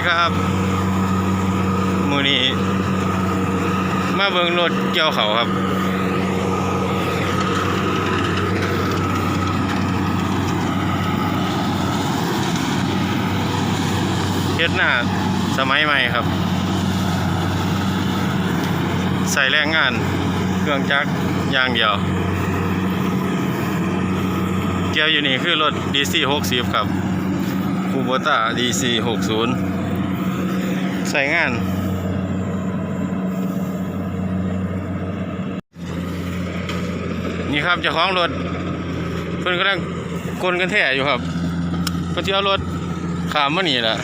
ดีครับมือนี้มาเบิ่งรถเกี่ยวเขาครับ เฮ็ดหน้าสมัยใหม่ครับ ใส่แรงงานเครื่องจักรยางเดียว เกี่ยวอยู่นี่คือรถ DC 60 ครับคูโบต้า DC 60 ใส่งาน นี่ครับเจ้าของรถ เพิ่อนกำลังกลนกันแท้อยู่ครับเพิ่นสิเอารถขามมานี่ล่ะ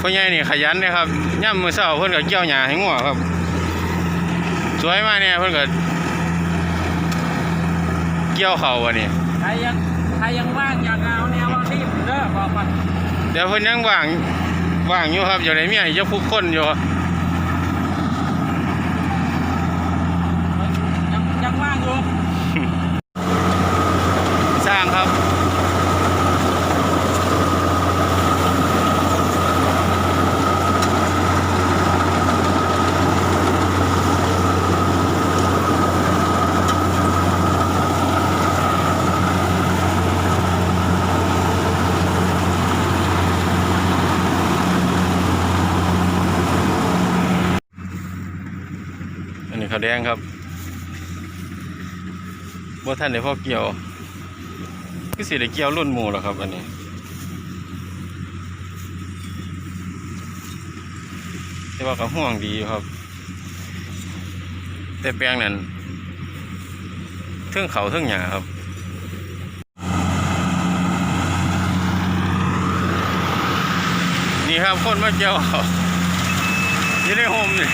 พ่อใหญ่นี่ขยันนะครับย่ำมือเช้าเพิ่อนก็เกี่ยวหญ้าให้งัวครับ สวยมากเนี่ยเพิ่อนก็เกี่ยวเข่าวันนี้ ใครยังว่างอยากเอาแนวว่ารีบเด้อบอกมาเดี๋ยวเพิ่นยังว่างว่างอยู่ครับอยู่ในเมียจะคุกคนอยู่ยังยังว่างอยู่ สร้างครับ อันนี้ขาว แดงครับบ่ท่านได้พ่อเกี่ยวคือสิได้เกี่ยวรุ่นหมู่แล้วครับอันนี้แต่ว่าก็ห่วงดีครับ แต่แปลงนั้นเทิงเขาเทิงหญ้าครับนี่ครับคนมาเกี่ยวอยู่ในโฮมนี่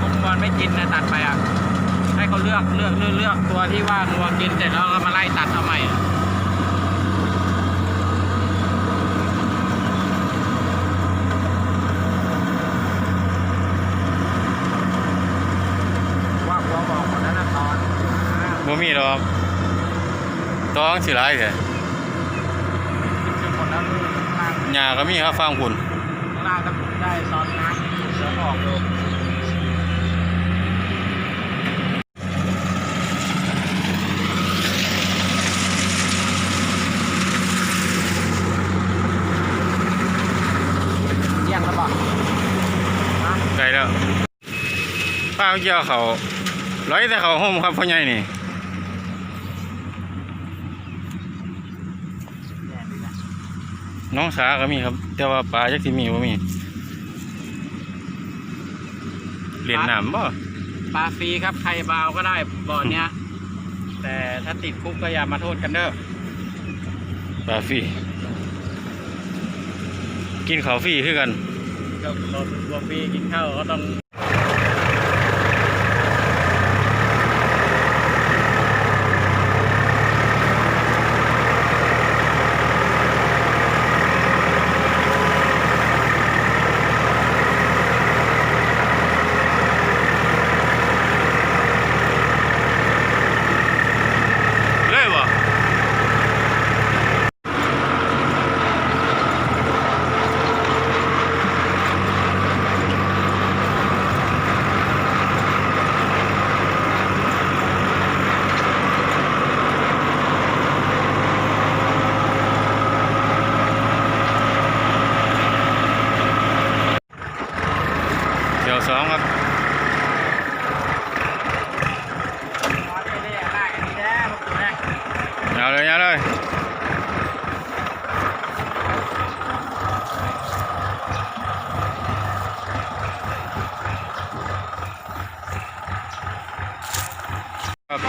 ผมบอลไม่กินนะตัดไปอะ ให้เขาเลือกเลือกเลือกเลือกตัวที่ว่าตัวกินเสร็จ แล้วก็มาไล่ตัดเอาใหม่อะว่าหัวบอกคนนั้นนะตอนบ่มีดอกต้องสิหลายแท้คือคนนั้นข้างล่างหญ้าก็มีครับฟังพุ่นข้างล่างก็ได้ซอนน้ำเสือออกดูเที่ยงแล้วป่ะฮะ ได้แล้วป้า เกี่ยวเขาร้อยแต่เขาโฮมครับพ่อใหญ่นี่แย่ดีนะน้องสาก็มีครับ แต่ว่าปลาจักสิมีบ่มีเล่นน้ำบ่ปลาฟรีครับใครบาวก็ได้บ่อเนี้ย แต่ถ้าติดคุกก็อย่ามาโทษกันเด้อปลาฟรีกินข้าวฟรีคือกันก็เราบ่ฟรีกินข้าวก็ต้อง เลยบ่ ครับ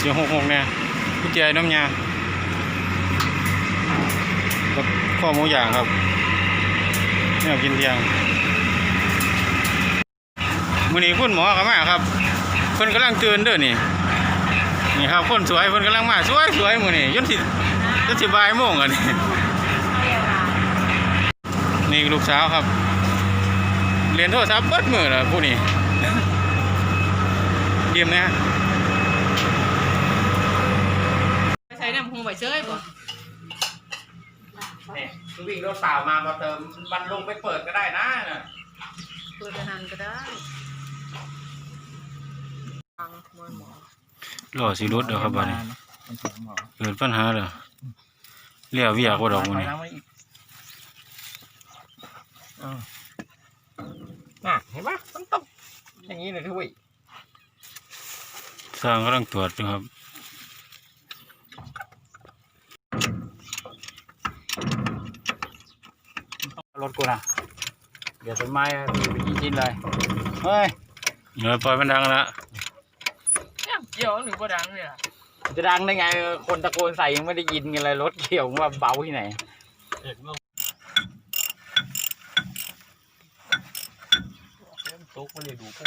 เดี๋ยวหกหกเนี่ยพี่เจน้ำยากับข้อมูย่างครับเนี่ยกินเทียงมื้อนี้คุณหมอก็มาครับเพิ่นกำลังตื่นเด้อนี่นี่ครับคนสวยเพิ่นกำลังมาสวยสวยมื้อนี้ยนสิยนสิบายโมงกันนี่นี่ลูกสาวครับเรียนโทรศัพท์เบิดมือแล้วผู้นี้เยี่ยมนะ ใช้น้ำหูไป เชยบ่เนี่ยวิ่งรถเปล่ามามาเติมมันลงไปเปิดก็ได้นะน่ะเปิดกระนันก็ได้ฟังมวยหมอรอสิรถเด้อครับบัดนี้มันถึงหมอเกิดปัญหาเด้อเรียกเวียกบ่ดอกมื้อนี้ถยหลังมาอีกเออน่ะเห็นปะมันตกอย่างนี้เลยทุยสร้างกำลังตรวจอยู่ครับ กูนะเดี๋ยวต้นไม้ตีไปกี่ชิ้นเลย เฮ้ยเดี๋ยวปล่อยมันดังละเนี่ยเกี่ยวหรือบ่ดังเนี่ยจะดังได้ไง คนตะโกนใส่ยังไม่ได้ยินกันเลยรถเกี่ยวว่าเบาที่ไหนตุ๊กไม่ได้ดูผู้